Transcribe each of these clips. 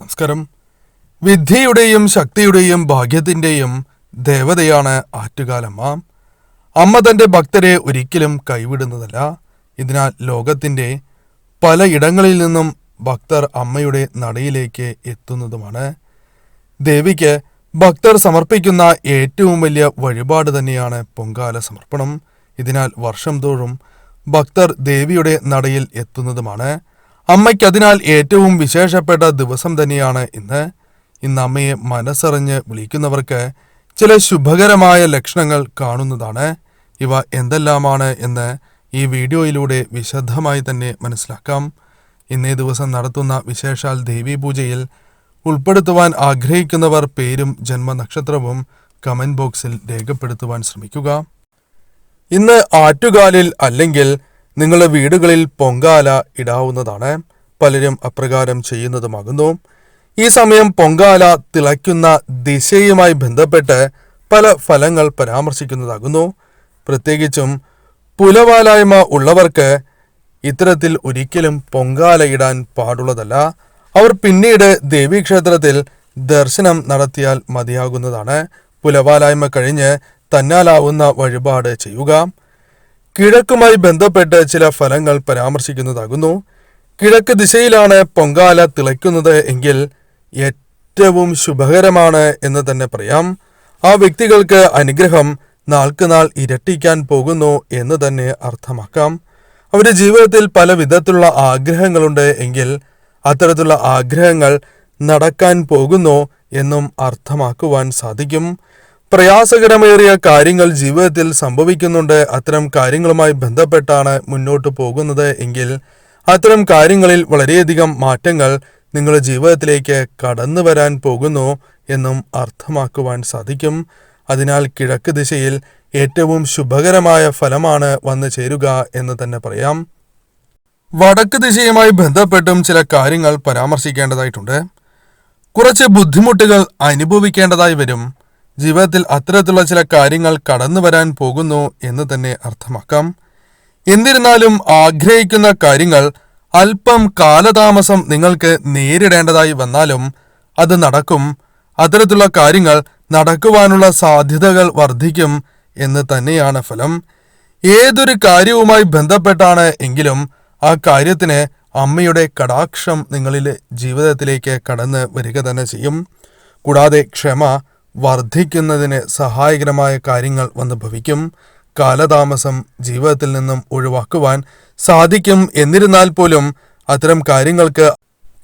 നമസ്കാരം. വിദ്യയുടെയും ശക്തിയുടെയും ഭാഗ്യത്തിന്റെയും ദേവതയാണ് ആറ്റുകാലമ്മ. അമ്മ തന്റെ ഭക്തരെ ഒരിക്കലും കൈവിടുന്നതല്ല. ഇതിനാൽ ലോകത്തിന്റെ പലയിടങ്ങളിൽ നിന്നും ഭക്തർ അമ്മയുടെ നടയിലേക്ക് എത്തുന്നതുമാണ്. ദേവിക്ക് ഭക്തർ സമർപ്പിക്കുന്ന ഏറ്റവും വലിയ വഴിപാട് തന്നെയാണ് പൊങ്കാല സമർപ്പണം. ഇതിനാൽ വർഷം തോറും ഭക്തർ ദേവിയുടെ നടയിൽ എത്തുന്നതുമാണ്. അമ്മയ്ക്ക് അതിനാൽ ഏറ്റവും വിശേഷപ്പെട്ട ദിവസം തന്നെയാണ് ഇന്ന്. ഇന്ന് അമ്മയെ മനസ്സറിഞ്ഞ് വിളിക്കുന്നവർക്ക് ചില ശുഭകരമായ ലക്ഷണങ്ങൾ കാണുന്നതാണ്. ഇവ എന്തെല്ലാമാണ് എന്ന് ഈ വീഡിയോയിലൂടെ വിശദമായി തന്നെ മനസ്സിലാക്കാം. ഇന്നേ ദിവസം നടത്തുന്ന വിശേഷാൽ ദേവീപൂജയിൽ ഉൾപ്പെടുത്തുവാൻ ആഗ്രഹിക്കുന്നവർ പേരും ജന്മനക്ഷത്രവും കമന്റ് ബോക്സിൽ രേഖപ്പെടുത്തുവാൻ ശ്രമിക്കുക. ഇന്ന് ആറ്റുകാലിൽ അല്ലെങ്കിൽ നിങ്ങളുടെ വീടുകളിൽ പൊങ്കാല ഇടാവുന്നതാണ്. പലരും അപ്രകാരം ചെയ്യുന്നതുമാകുന്നു. ഈ സമയം പൊങ്കാല തിളയ്ക്കുന്ന ദിശയുമായി ബന്ധപ്പെട്ട് പല ഫലങ്ങൾ പരാമർശിക്കുന്നതാകുന്നു. പ്രത്യേകിച്ചും പുലവാലായ്മ ഉള്ളവർക്ക് ഇത്തരത്തിൽ ഒരിക്കലും പൊങ്കാല ഇടാൻ പാടുള്ളതല്ല. അവർ പിന്നീട് ദേവീക്ഷേത്രത്തിൽ ദർശനം നടത്തിയാൽ മതിയാകുന്നതാണ്. പുലവാലായ്മ കഴിഞ്ഞ് തന്നാലാവുന്ന വഴിപാട് ചെയ്യുക. കിഴക്കുമായി ബന്ധപ്പെട്ട് ചില ഫലങ്ങൾ പരാമർശിക്കുന്നതാകുന്നു. കിഴക്ക് ദിശയിലാണ് പൊങ്കാല തിളയ്ക്കുന്നത് എങ്കിൽ ഏറ്റവും ശുഭകരമാണ് എന്ന് തന്നെ പറയാം. ആ വ്യക്തികൾക്ക് അനുഗ്രഹം നാൾക്കുനാൾ ഇരട്ടിക്കാൻ പോകുന്നു എന്ന് തന്നെ അർത്ഥമാക്കാം. അവരുടെ ജീവിതത്തിൽ പല വിധത്തിലുള്ള ആഗ്രഹങ്ങളുണ്ട് എങ്കിൽ അത്തരത്തിലുള്ള ആഗ്രഹങ്ങൾ നടക്കാൻ പോകുന്നു എന്നും അർത്ഥമാക്കുവാൻ സാധിക്കും. പ്രയാസകരമേറിയ കാര്യങ്ങൾ ജീവിതത്തിൽ സംഭവിക്കുന്നുണ്ട്. അത്തരം കാര്യങ്ങളുമായി ബന്ധപ്പെട്ടാണ് മുന്നോട്ട് പോകുന്നത് എങ്കിൽ അത്തരം കാര്യങ്ങളിൽ വളരെയധികം മാറ്റങ്ങൾ നിങ്ങളുടെ ജീവിതത്തിലേക്ക് കടന്നു വരാൻ പോകുന്നു എന്നും അർത്ഥമാക്കുവാൻ സാധിക്കും. അതിനാൽ കിഴക്ക് ദിശയിൽ ഏറ്റവും ശുഭകരമായ ഫലമാണ് വന്നു ചേരുക എന്ന് തന്നെ പറയാം. വടക്ക് ദിശയുമായി ബന്ധപ്പെട്ടും ചില കാര്യങ്ങൾ പരാമർശിക്കേണ്ടതായിട്ടുണ്ട്. കുറച്ച് ബുദ്ധിമുട്ടുകൾ അനുഭവിക്കേണ്ടതായി വരും. ജീവിതത്തിൽ അത്തരത്തിലുള്ള ചില കാര്യങ്ങൾ കടന്നു വരാൻ പോകുന്നു എന്ന് തന്നെ അർത്ഥമാക്കാം. എന്നിരുന്നാലും ആഗ്രഹിക്കുന്ന കാര്യങ്ങൾ അല്പം കാലതാമസം നിങ്ങൾക്ക് നേരിടേണ്ടതായി വന്നാലും അത് നടക്കും. അത്തരത്തിലുള്ള കാര്യങ്ങൾ നടക്കുവാനുള്ള സാധ്യതകൾ വർദ്ധിക്കും എന്ന് തന്നെയാണ് ഫലം. ഏതൊരു കാര്യവുമായി ബന്ധപ്പെട്ടാണ് എങ്കിലും ആ കാര്യത്തിന് അമ്മയുടെ കടാക്ഷം നിങ്ങളിലെ ജീവിതത്തിലേക്ക് കടന്ന് വരിക തന്നെ ചെയ്യും. കൂടാതെ ക്ഷമ വർദ്ധിക്കുന്നതിന് സഹായകരമായ കാര്യങ്ങൾ വന്ന് ഭവിക്കും. കാലതാമസം ജീവിതത്തിൽ നിന്നും ഒഴിവാക്കുവാൻ സാധിക്കും. എന്നിരുന്നാൽ പോലും അത്തരം കാര്യങ്ങൾക്ക്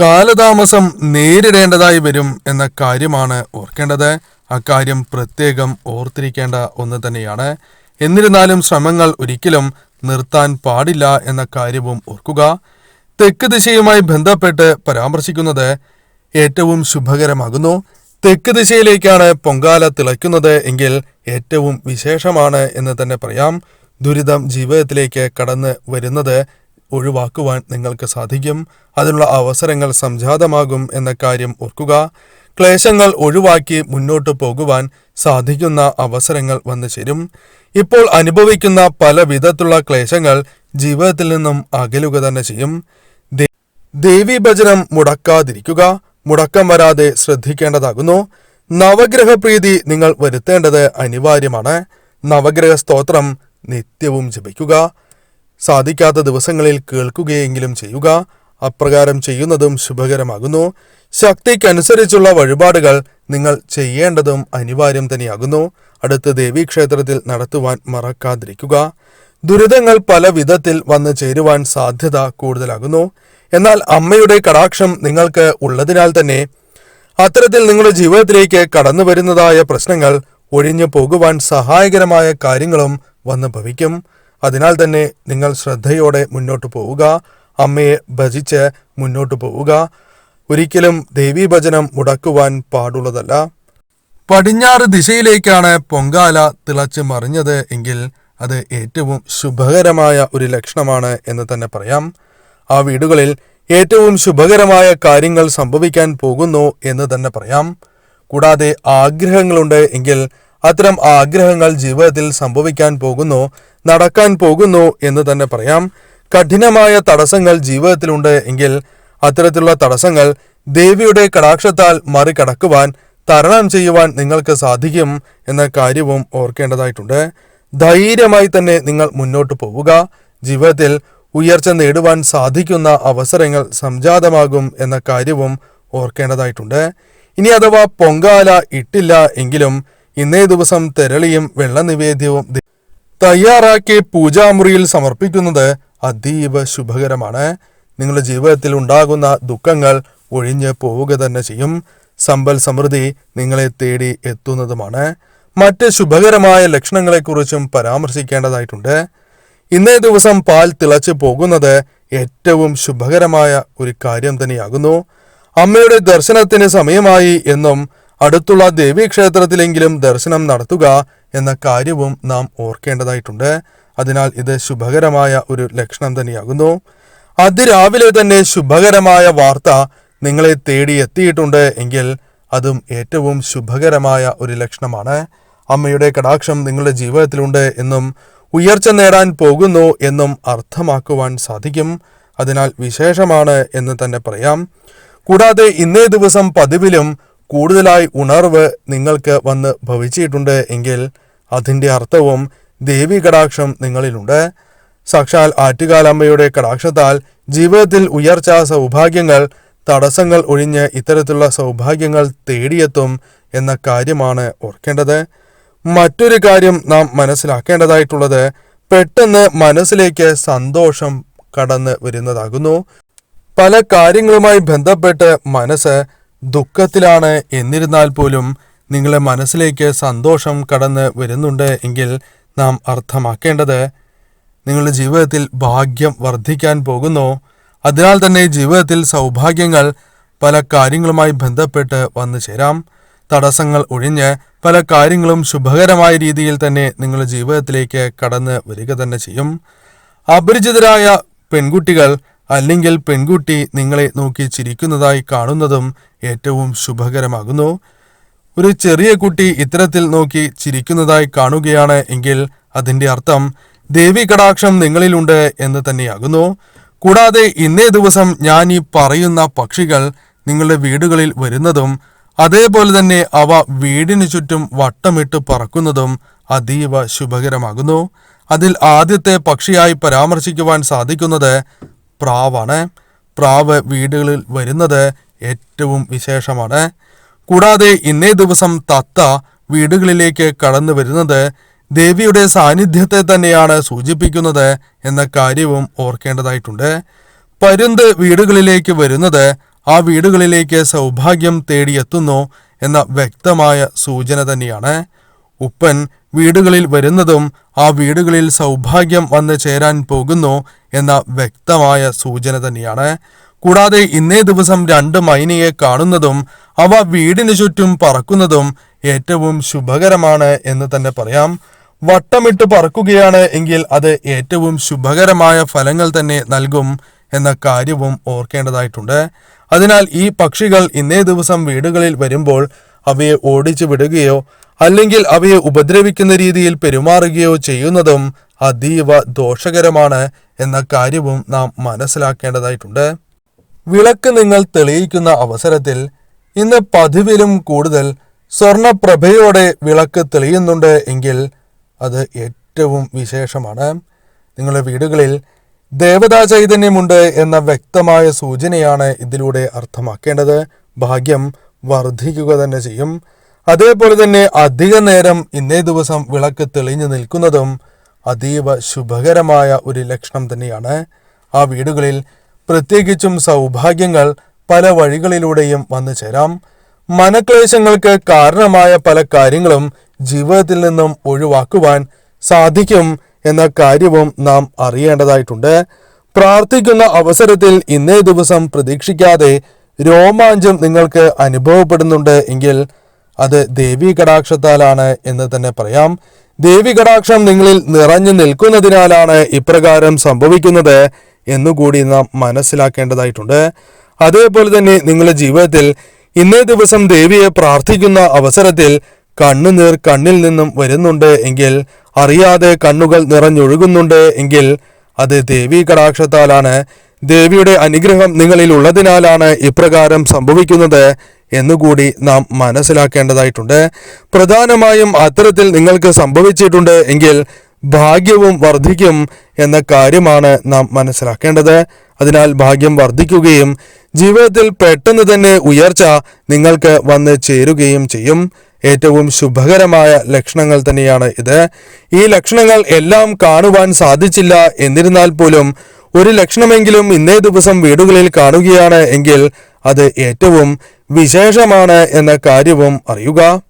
കാലതാമസം നേരിടേണ്ടതായി വരും എന്ന കാര്യമാണ് ഓർക്കേണ്ടത്. അക്കാര്യം പ്രത്യേകം ഓർത്തിരിക്കേണ്ട ഒന്ന് തന്നെയാണ്. എന്നിരുന്നാലും ശ്രമങ്ങൾ ഒരിക്കലും നിർത്താൻ പാടില്ല എന്ന കാര്യവും ഓർക്കുക. തെക്ക് ദിശയുമായി ബന്ധപ്പെട്ട് പരാമർശിക്കുന്നത് ഏറ്റവും ശുഭകരമാകുന്നു. തെക്ക് ദിശയിലേക്കാണ് പൊങ്കാല തിളയ്ക്കുന്നത് എങ്കിൽ ഏറ്റവും വിശേഷമാണ് എന്ന് തന്നെ പറയാം. ദുരിതം ജീവിതത്തിലേക്ക് കടന്ന് വരുന്നത് ഒഴിവാക്കുവാൻ നിങ്ങൾക്ക് സാധിക്കും. അതിനുള്ള അവസരങ്ങൾ സംജാതമാകും എന്ന കാര്യം ഓർക്കുക. ക്ലേശങ്ങൾ ഒഴിവാക്കി മുന്നോട്ട് പോകുവാൻ സാധിക്കുന്ന അവസരങ്ങൾ വന്നു ചേരും. ഇപ്പോൾ അനുഭവിക്കുന്ന പല വിധത്തിലുള്ള ക്ലേശങ്ങൾ ജീവിതത്തിൽ നിന്നും അകലുക തന്നെ ചെയ്യും. ദേവി ദേവീഭജനം മുടക്കാതിരിക്കുക. മുടക്കം വരാതെ ശ്രദ്ധിക്കേണ്ടതാകുന്നു. നവഗ്രഹ പ്രീതി നിങ്ങൾ വരുത്തേണ്ടത് അനിവാര്യമാണ്. നവഗ്രഹ സ്തോത്രം നിത്യവും ജപിക്കുക. സാധിക്കാത്ത ദിവസങ്ങളിൽ കേൾക്കുകയെങ്കിലും ചെയ്യുക. അപ്രകാരം ചെയ്യുന്നതും ശുഭകരമാകുന്നു. ശക്തിക്കനുസരിച്ചുള്ള വഴിപാടുകൾ നിങ്ങൾ ചെയ്യേണ്ടതും അനിവാര്യം തന്നെയാകുന്നു. അടുത്ത ദേവീക്ഷേത്രത്തിൽ നടത്തുവാൻ മറക്കാതിരിക്കുക. ദുരിതങ്ങൾ പല വിധത്തിൽ വന്നു ചേരുവാൻ സാധ്യത കൂടുതലാകുന്നു. എന്നാൽ അമ്മയുടെ കടാക്ഷം നിങ്ങൾക്ക് ഉള്ളതിനാൽ തന്നെ അത്തരത്തിൽ നിങ്ങളുടെ ജീവിതത്തിലേക്ക് കടന്നു വരുന്നതായ പ്രശ്നങ്ങൾ ഒഴിഞ്ഞു പോകുവാൻ സഹായകരമായ കാര്യങ്ങളും വന്ന് ഭവിക്കും. അതിനാൽ തന്നെ നിങ്ങൾ ശ്രദ്ധയോടെ മുന്നോട്ട് പോവുക. അമ്മയെ ഭജിച്ച് മുന്നോട്ട് പോവുക. ഒരിക്കലും ദേവീഭജനം മുടക്കുവാൻ പാടുള്ളതല്ല. പടിഞ്ഞാറ് ദിശയിലേക്കാണ് പൊങ്കാല തിളച്ച് മറിഞ്ഞത് എങ്കിൽ അത് ഏറ്റവും ശുഭകരമായ ഒരു ലക്ഷണമാണ് എന്ന് തന്നെ പറയാം. ആ വീടുകളിൽ ഏറ്റവും ശുഭകരമായ കാര്യങ്ങൾ സംഭവിക്കാൻ പോകുന്നു എന്ന് തന്നെ പറയാം. കൂടാതെ ആഗ്രഹങ്ങളുണ്ട് എങ്കിൽ അത്തരം ആഗ്രഹങ്ങൾ ജീവിതത്തിൽ സംഭവിക്കാൻ പോകുന്നു നടക്കാൻ പോകുന്നു എന്ന് തന്നെ പറയാം. കഠിനമായ തടസ്സങ്ങൾ ജീവിതത്തിലുണ്ട് എങ്കിൽ അത്തരത്തിലുള്ള തടസ്സങ്ങൾ ദേവിയുടെ കടാക്ഷത്താൽ മറികടക്കുവാൻ തരണം ചെയ്യുവാൻ നിങ്ങൾക്ക് സാധിക്കും എന്ന കാര്യവും ഓർക്കേണ്ടതായിട്ടുണ്ട്. ധൈര്യമായി തന്നെ നിങ്ങൾ മുന്നോട്ട് പോവുക. ജീവിതത്തിൽ ഉയർച്ച നേടുവാൻ സാധിക്കുന്ന അവസരങ്ങൾ സംജാതമാകും എന്ന കാര്യവും ഓർക്കേണ്ടതായിട്ടുണ്ട്. ഇനി അഥവാ പൊങ്കാല ഇട്ടില്ല എങ്കിലും ഇന്നേ ദിവസം തെരളിയും വെള്ളനിവേദ്യവും തയ്യാറാക്കി പൂജാമുറിയിൽ സമർപ്പിക്കുന്നത് അതീവ ശുഭകരമാണ്. നിങ്ങളുടെ ജീവിതത്തിൽ ഉണ്ടാകുന്ന ദുഃഖങ്ങൾ ഒഴിഞ്ഞ് പോവുക തന്നെ ചെയ്യും. സമ്പൽ സമൃദ്ധി നിങ്ങളെ തേടി എത്തുന്നതുമാണ്. മറ്റ് ശുഭകരമായ ലക്ഷണങ്ങളെക്കുറിച്ചും പരാമർശിക്കേണ്ടതായിട്ടുണ്ട്. ഇന്നേ ദിവസം പാൽ തിളച്ചു പോകുന്നത് ഏറ്റവും ശുഭകരമായ ഒരു കാര്യം തന്നെയാകുന്നു. അമ്മയുടെ ദർശനത്തിന് സമയമായി എന്നും അടുത്തുള്ള ദേവീക്ഷേത്രത്തിലെങ്കിലും ദർശനം നടത്തുക എന്ന കാര്യവും നാം ഓർക്കേണ്ടതായിട്ടുണ്ട്. അതിനാൽ ഇത് ശുഭകരമായ ഒരു ലക്ഷണം തന്നെയാകുന്നു. അതിരാവിലെ തന്നെ ശുഭകരമായ വാർത്ത നിങ്ങളെ തേടി എത്തിയിട്ടുണ്ട് എങ്കിൽ അതും ഏറ്റവും ശുഭകരമായ ഒരു ലക്ഷണമാണ്. അമ്മയുടെ കടാക്ഷം നിങ്ങളുടെ ജീവിതത്തിലുണ്ട് എന്നും ഉയർച്ച നേടാൻ പോകുന്നു എന്നും അർത്ഥമാക്കുവാൻ സാധിക്കും. അതിനാൽ വിശേഷമാണ് എന്ന് തന്നെ പറയാം. കൂടാതെ ഇന്നേ ദിവസം പതിവിലും കൂടുതലായി ഉണർവ് നിങ്ങൾക്ക് വന്ന് ഭവിച്ചിട്ടുണ്ട് എങ്കിൽ അതിന്റെ അർത്ഥവും ദേവി കടാക്ഷം നിങ്ങളിലുണ്ട്. സാക്ഷാൽ ആറ്റുകാലമ്മയുടെ കടാക്ഷത്താൽ ജീവിതത്തിൽ ഉയർച്ച സൗഭാഗ്യങ്ങൾ തടസ്സങ്ങൾ ഒഴിഞ്ഞ് ഇത്തരത്തിലുള്ള സൗഭാഗ്യങ്ങൾ തേടിയെത്തും എന്ന കാര്യമാണ് ഓർക്കേണ്ടത്. മറ്റൊരു കാര്യം നാം മനസ്സിലാക്കേണ്ടതായിട്ടുള്ളത് പെട്ടെന്ന് മനസ്സിലേക്ക് സന്തോഷം കടന്ന് വരുന്നതാകുന്നു. പല കാര്യങ്ങളുമായി ബന്ധപ്പെട്ട് മനസ്സ് ദുഃഖത്തിലാണ് എന്നിരുന്നാൽ പോലും നിങ്ങളെ മനസ്സിലേക്ക് സന്തോഷം കടന്ന് വരുന്നുണ്ട് എങ്കിൽ നാം അർത്ഥമാക്കേണ്ടത് നിങ്ങളുടെ ജീവിതത്തിൽ ഭാഗ്യം വർദ്ധിക്കാൻ പോകുന്നു. അതിനാൽ തന്നെ ജീവിതത്തിൽ സൗഭാഗ്യങ്ങൾ പല കാര്യങ്ങളുമായി ബന്ധപ്പെട്ട് വന്നു ചേരാം. തടസ്സങ്ങൾ ഒഴിഞ്ഞ് പല കാര്യങ്ങളും ശുഭകരമായ രീതിയിൽ തന്നെ നിങ്ങളുടെ ജീവിതത്തിലേക്ക് കടന്ന് വരിക തന്നെ ചെയ്യും. അപരിചിതരായ പെൺകുട്ടികൾ അല്ലെങ്കിൽ പെൺകുട്ടി നിങ്ങളെ നോക്കി ചിരിക്കുന്നതായി കാണുന്നതും ഏറ്റവും ശുഭകരമാകുന്നു. ഒരു ചെറിയ കുട്ടി ഇത്തരത്തിൽ നോക്കി ചിരിക്കുന്നതായി കാണുകയാണ് എങ്കിൽ അതിന്റെ അർത്ഥം ദേവി കടാക്ഷം നിങ്ങളിലുണ്ട് എന്ന് തന്നെയാകുന്നു. കൂടാതെ ഇന്നേ ദിവസം ഞാൻ ഈ പറയുന്ന പക്ഷികൾ നിങ്ങളുടെ വീടുകളിൽ വരുന്നതും അതേപോലെ തന്നെ അവ വീടിനു ചുറ്റും വട്ടമിട്ട് പറക്കുന്നതും അതീവ ശുഭകരമാകുന്നു. അതിൽ ആദ്യത്തെ പക്ഷിയായി പരാമർശിക്കുവാൻ സാധിക്കുന്നത് പ്രാവാണ്. പ്രാവ് വീടുകളിൽ വരുന്നത് ഏറ്റവും വിശേഷമാണ്. കൂടാതെ ഇന്നേ ദിവസം തത്ത വീടുകളിലേക്ക് കടന്നു വരുന്നത് ദേവിയുടെ സാന്നിധ്യത്തെ തന്നെയാണ് സൂചിപ്പിക്കുന്നത് എന്ന കാര്യവും ഓർക്കേണ്ടതായിട്ടുണ്ട്. പരുന്ത് വീടുകളിലേക്ക് വരുന്നത് ആ വീടുകളിലേക്ക് സൗഭാഗ്യം തേടിയെത്തുന്നു എന്ന വ്യക്തമായ സൂചന തന്നെയാണ്. ഉപ്പൻ വീടുകളിൽ വരുന്നതും ആ വീടുകളിൽ സൗഭാഗ്യം വന്നു ചേരാൻ പോകുന്നു എന്ന വ്യക്തമായ സൂചന തന്നെയാണ്. കൂടാതെ ഇന്നേ ദിവസം രണ്ട് മൈനയെ കാണുന്നതും അവ വീടിനു ചുറ്റും പറക്കുന്നതും ഏറ്റവും ശുഭകരമാണ് എന്ന് തന്നെ പറയാം. വട്ടമിട്ട് പറക്കുകയാണ് എങ്കിൽ അത് ഏറ്റവും ശുഭകരമായ ഫലങ്ങൾ തന്നെ നൽകും. എന്ന കാര്യവും ഓർക്കേണ്ടതായിട്ടുണ്ട്. അതിനാൽ ഈ പക്ഷികൾ ഇന്നേ ദിവസം വീടുകളിൽ വരുമ്പോൾ അവയെ ഓടിച്ചു വിടുകയോ അല്ലെങ്കിൽ അവയെ ഉപദ്രവിക്കുന്ന രീതിയിൽ പെരുമാറുകയോ ചെയ്യുന്നതും അതീവ ദോഷകരമാണ് എന്ന കാര്യവും നാം മനസ്സിലാക്കേണ്ടതായിട്ടുണ്ട്. വിളക്ക് നിങ്ങൾ തെളിയിക്കുന്ന അവസരത്തിൽ ഇന്ന് പതിവിലും കൂടുതൽ സ്വർണപ്രഭയോടെ വിളക്ക് തെളിയുന്നുണ്ട് എങ്കിൽ അത് ഏറ്റവും വിശേഷമാണ്. നിങ്ങളുടെ വീടുകളിൽ ദേവതാ ചൈതന്യമുണ്ട് എന്ന വ്യക്തമായ സൂചനയാണ് ഇതിലൂടെ അർത്ഥമാക്കേണ്ടത്. ഭാഗ്യം വർദ്ധിക്കുക തന്നെ ചെയ്യും. അതേപോലെ തന്നെ അധിക നേരം ഇന്നേ ദിവസം വിളക്ക് തെളിഞ്ഞു നിൽക്കുന്നതും അതീവ ശുഭകരമായ ഒരു ലക്ഷണം തന്നെയാണ്. ആ വീടുകളിൽ പ്രത്യേകിച്ചും സൗഭാഗ്യങ്ങൾ പല വഴികളിലൂടെയും വന്നു ചേരാം. മനക്ലേശങ്ങൾക്ക് കാരണമായ പല കാര്യങ്ങളും ജീവിതത്തിൽ നിന്നും ഒഴിവാക്കുവാൻ സാധിക്കും. എന്ന കാര്യവും നാം അറിയേണ്ടതായിട്ടുണ്ട്. പ്രാർത്ഥിക്കുന്ന അവസരത്തിൽ ഇന്നേ ദിവസം പ്രതീക്ഷിക്കാതെ രോമാഞ്ചം നിങ്ങൾക്ക് അനുഭവപ്പെടുന്നുണ്ട് എങ്കിൽ അത് ദേവീ കടാക്ഷത്താലാണ് എന്ന് തന്നെ പറയാം. ദേവി കടാക്ഷം നിങ്ങളിൽ നിറഞ്ഞു നിൽക്കുന്നതിനാലാണ് ഇപ്രകാരം സംഭവിക്കുന്നത് എന്നുകൂടി നാം മനസ്സിലാക്കേണ്ടതായിട്ടുണ്ട്. അതേപോലെ തന്നെ നിങ്ങളുടെ ജീവിതത്തിൽ ഇന്നേ ദിവസം ദേവിയെ പ്രാർത്ഥിക്കുന്ന അവസരത്തിൽ കണ്ണുനീർ കണ്ണിൽ നിന്നും വരുന്നുണ്ട് എങ്കിൽ അറിയാതെ കണ്ണുകൾ നിറഞ്ഞൊഴുകുന്നുണ്ട് എങ്കിൽ അത് ദേവീ കടാക്ഷത്താലാണ്. ദേവിയുടെ അനുഗ്രഹം നിങ്ങളിൽ ഉള്ളതിനാലാണ് ഇപ്രകാരം സംഭവിക്കുന്നത് എന്നുകൂടി നാം മനസ്സിലാക്കേണ്ടതായിട്ടുണ്ട്. പ്രധാനമായും അത്തരത്തിൽ നിങ്ങൾക്ക് സംഭവിച്ചിട്ടുണ്ട് എങ്കിൽ ഭാഗ്യവും വർദ്ധിക്കും എന്ന കാര്യമാണ് നാം മനസ്സിലാക്കേണ്ടത്. അതിനാൽ ഭാഗ്യം വർദ്ധിക്കുകയും ജീവിതത്തിൽ പെട്ടെന്ന് തന്നെ ഉയർച്ച നിങ്ങൾക്ക് വന്ന് ചേരുകയും ചെയ്യും. ഏറ്റവും ശുഭകരമായ ലക്ഷണങ്ങൾ തന്നെയാണ് ഇത്. ഈ ലക്ഷണങ്ങൾ എല്ലാം കാണുവാൻ സാധിച്ചില്ല. എന്നിരുന്നാൽ പോലും ഒരു ലക്ഷണമെങ്കിലും ഇന്നേ ദിവസം വീടുകളിൽ കാണുകയാണ് എങ്കിൽ അത് ഏറ്റവും വിശേഷമാണ് എന്ന കാര്യവും അറിയുക.